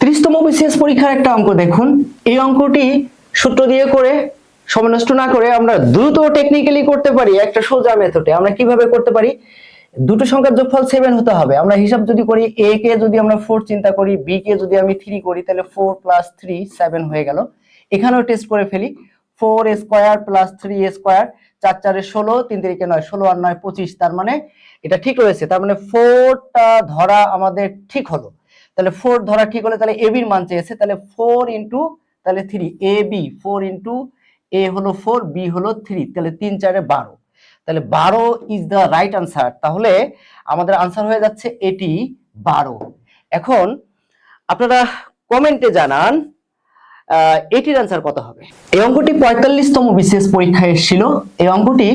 ত্রিশতম BCS পরীক্ষার একটা অঙ্ক দেখুন। এই অঙ্কটি সূত্র দিয়ে করে সময় নষ্ট না করে আমরা দ্রুত টেকনিক্যালি করতে পারি একটা সোজা মেথডে আমরা কীভাবে করতে পারি? দুটো সংখ্যার যোগফল সেভেন হতে হবে। আমরা হিসাব যদি করি এ কে যদি আমরা ফোর চিন্তা করি বি কে যদি আমি থ্রি করি, তাহলে ফোর প্লাস থ্রি সেভেন হয়ে গেল। এখানেও টেস্ট করে ফেলি। Four square plus three square চার চারে ষোলো, তিন তিরিকে নয়, ষোলো আর নয় পঁচিশ, তার মানে এটা ঠিক রয়েছে। তার মানে ফোরটা ধরা আমাদের ঠিক হলো। তাহলে ফোর ধরা ঠিক হলে তাহলে এ বির মান চেয়েছে, তাহলে ফোর ইন্টু তাহলে three A B four into A হলো ফোর বি হলো থ্রি তাহলে তিন, চারে বারো। তাহলে বারো ইজ দ্য রাইট আনসার তাহলে আমাদের আনসার হয়ে যাচ্ছে এটি বারো। এখন আপনারা কমেন্টে জানান এটির আনসার কত হবে? এই অঙ্কটি পঁয়তাল্লিশতম বিশেষ পরীক্ষায় এসেছিল, এই অঙ্কটি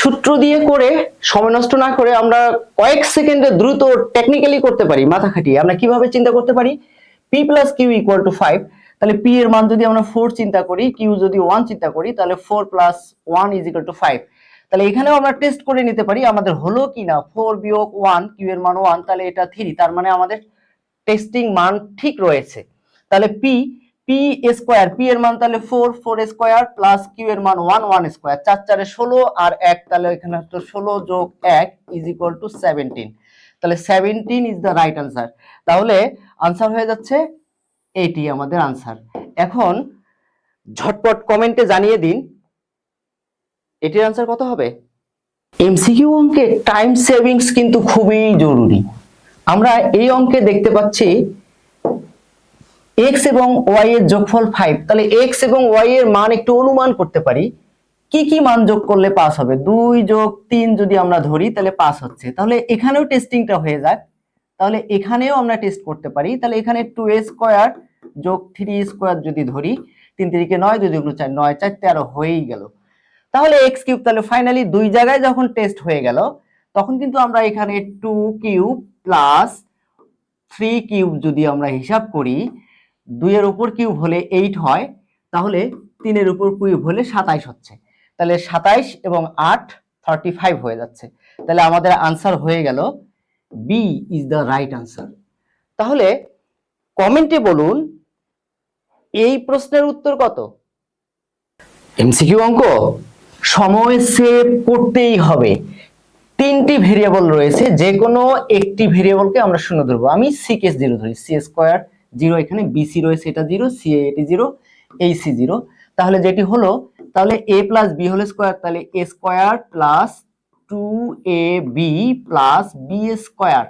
সূত্র দিয়ে করে, সময় নষ্ট না করে আমরা কয়েক সেকেন্ডে দ্রুত টেকনিক্যালি করতে পারি, মাথা খাটিয়ে। আমরা কীভাবে চিন্তা করতে পারি? P plus Q equal to five তাহলে পি এর মান যদি আমরা ফোর চিন্তা করি কিউ যদি ওয়ান চিন্তা করি, তাহলে four plus one is equal to five তাহলে এখানেও আমরা টেস্ট করে নিতে পারি আমাদের হলো কি না। ফোর বিয়োগ ওয়ান কিউ এর মান ওয়ান তাহলে এটা থ্রি তার মানে আমাদের টেস্টিং মান ঠিক রয়েছে। তাহলে পি পি স্কোয়ার পি এর মান তাহলে four four square plus Q এর মান ওয়ান ওয়ান স্কোয়ার চার, চারে ষোলো আর এক তাহলে এখানে তো ষোলো যোগ এক ইজ ইকুয়াল টু সেভেন্টিন তাহলে seventeen is the right answer তাহলে আনসার হয়ে যাচ্ছে এইটি আমাদের আনসার এখন ঝটপট কমেন্টে জানিয়ে দিন এটির আনসার কত হবে? এমসিকিউ অঙ্কে টাইম সেভিংস কিন্তু খুবই জরুরি। আমরা এই অঙ্কে দেখতে পাচ্ছি এক্স এবং ওয়াই এর যোগফল ফাইভ তাহলে এক্স এবং ওয়াই এর মান একটু অনুমান করতে পারি। কি কি মান যোগ করলে পাস হবে? দুই যোগ তিন যদি আমরা ধরি, তাহলে পাস হচ্ছে। তাহলে এখানেও টেস্টিংটা হয়ে যাক। তাহলে এখানেও আমরা টেস্ট করতে পারি। তাহলে এখানে টু এ স্কোয়ার যোগ থ্রি স্কোয়ার যদি ধরি, তিন তিরিকে নয়, দুই দুগুলো চার, নয়, চার, তেরো হয়েই গেল। তাহলে এক্স কিউব তাহলে ফাইনালি দুই জায়গায় যখন টেস্ট হয়ে গেল, তখন কিন্তু আমরা এখানে two cube plus three cube যদি আমরা হিসাব করি দুইয়ের উপর কিউব হলে এইট হয়, তাহলে তিনের উপর কিউব হলে সাতাইশ হচ্ছে। তাহলে সাতাইশ এবং আট থার্টি ফাইভ হয়ে যাচ্ছে। তাহলে আমাদের আনসার হয়ে গেল B is the right answer তাহলে কমেন্টে বলুন, এই প্রশ্নের উত্তর কত? এমসিকিউ অঙ্ক, সময় সেভ করতেই হবে। তিনটি ভেরিয়েবল রয়েছে যে কোনো একটি ভেরিয়েবলকে আমরা শূন্য ধরবো। আমি সি কেস জিরো ধরি সি স্কোয়ার জিরো এখানে বিসি রয়েছে এটা জিরো সি এটি জিরো এই সি জিরো। তাহলে যেটি হলো, তাহলে A plus B whole square তাহলে A square plus two A B plus B square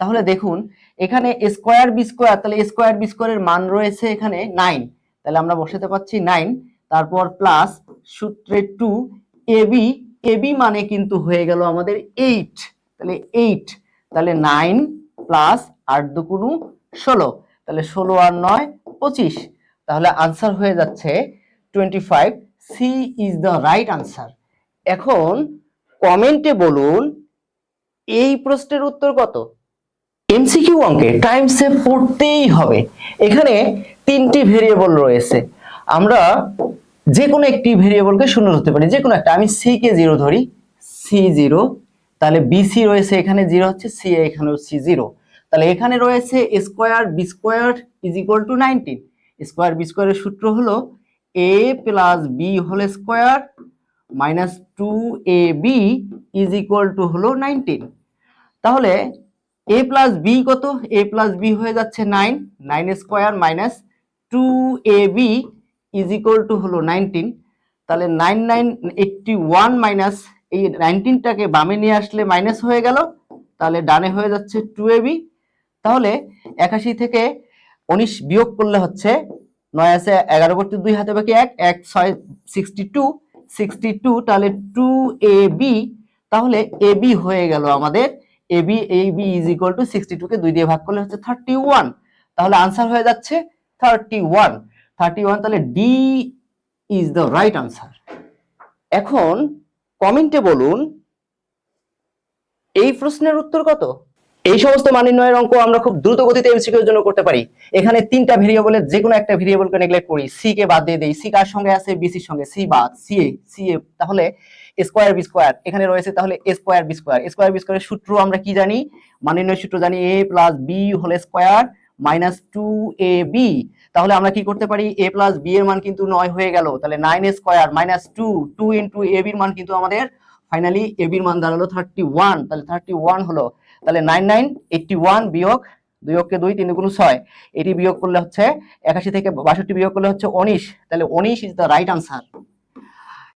তাহলে দেখুন, এখানে স্কোয়ার বি স্কোয়ার তাহলে স্কোয়ার বি স্কোয়ারের মান রয়েছে এখানে নাইন তাহলে আমরা বসাতে পাচ্ছি নাইন তারপর প্লাস সূত্রে টু এবি এবি মানে কিন্তু হয়ে গেল আমাদের এইট তাহলে এইট তাহলে নাইন প্লাস আট দুকুনু ষোলো। তাহলে ষোলো আর নয়, পঁচিশ। তাহলে আনসার হয়ে যাচ্ছে twenty five C is the right answer এখন কমেন্টে বলুন, এই প্রশ্নের উত্তর কত? এমসিকিউ অঙ্কে টাইম সেভ করতেই হবে। এখানে তিনটি ভেরিয়েবল রয়েছে। আমরা যে কোনো একটি ভেরিয়েবলকে শূন্য ধরতে পারি। যে কোনো একটা, আমি সি কে জিরো ধরি সি জিরো তাহলে বিসি রয়েছে, এখানে জিরো হচ্ছে সি এখানেও সি জিরো তাহলে এখানে রয়েছে square B square is equal to nineteen square B স্কোয়ারের সূত্র হলো A plus B whole square minus two A B is equal to হলো নাইনটিন তাহলে এ প্লাস বি কত? এ প্লাস বি হয়ে যাচ্ছে nine nine square minus two A B is equal to হলো nineteen তাহলে nine nine eighty one minus এই নাইনটিনটাকে বামে নিয়ে আসলে মাইনাস হয়ে গেল। তাহলে ডানে হয়ে যাচ্ছে টু এ বি তাহলে একাশি থেকে উনিশ বিয়োগ করলে হচ্ছে নয় আছে এগারো করতে দুই হাতে বাকি এক এক, ছয় সিক্সটি টু সিক্সটি টু তাহলে টু এ বি তাহলে এ বি হয়ে গেল আমাদের A B A B is equal to sixty টুকে দুই দিয়ে ভাগ করলে হচ্ছে থার্টি ওয়ান তাহলে আনসার হয়ে যাচ্ছে থার্টি ওয়ান থার্টি ওয়ান তাহলে D is the right answer এখন কমেন্টে বলুন, এই প্রশ্নের উত্তর কত? এই সমস্ত মান নির্ণয়ের অঙ্ক আমরা খুব দ্রুত গতিতে এমসিকিউ এর জন্য করতে পারি। এখানে তিনটা ভেরিয়েবলের যে কোনো একটা ভেরিয়েবলকে নেগলেক্ট করি। সি কে বাদ দিয়ে দেই। সি কার সঙ্গে আছে? বিসির সঙ্গে। সি বাদ। সি এ সি এ তাহলে স্কোয়ার বি স্কোয়ার এখানে রয়েছে তাহলে A square B square square B স্কোয়ারের সূত্র আমরা কি জানি? মান নির্ণয়ের সূত্র জানি A plus B whole square minus two A B তাহলে আমরা কি করতে পারি? এ প্লাস বি এর মান কিন্তু নয় হয়ে গেল। তাহলে nine square minus two two into A বির মান কিন্তু আমাদের ফাইনালি এ বির মান দাঁড়াল থার্টি ওয়ান তাহলে থার্টি ওয়ান হলো তাহলে নাইন নাইন এইটটি ওয়ান বিয়োগ দুই অক্ষে দুই তিন গুণ ছয়। এটি বিয়োগ করলে হচ্ছে একাশি থেকে বাষট্টি বিয়োগ করলে হচ্ছে উনিশ। তাহলে উনিশ ইজ দ্য রাইট আনসার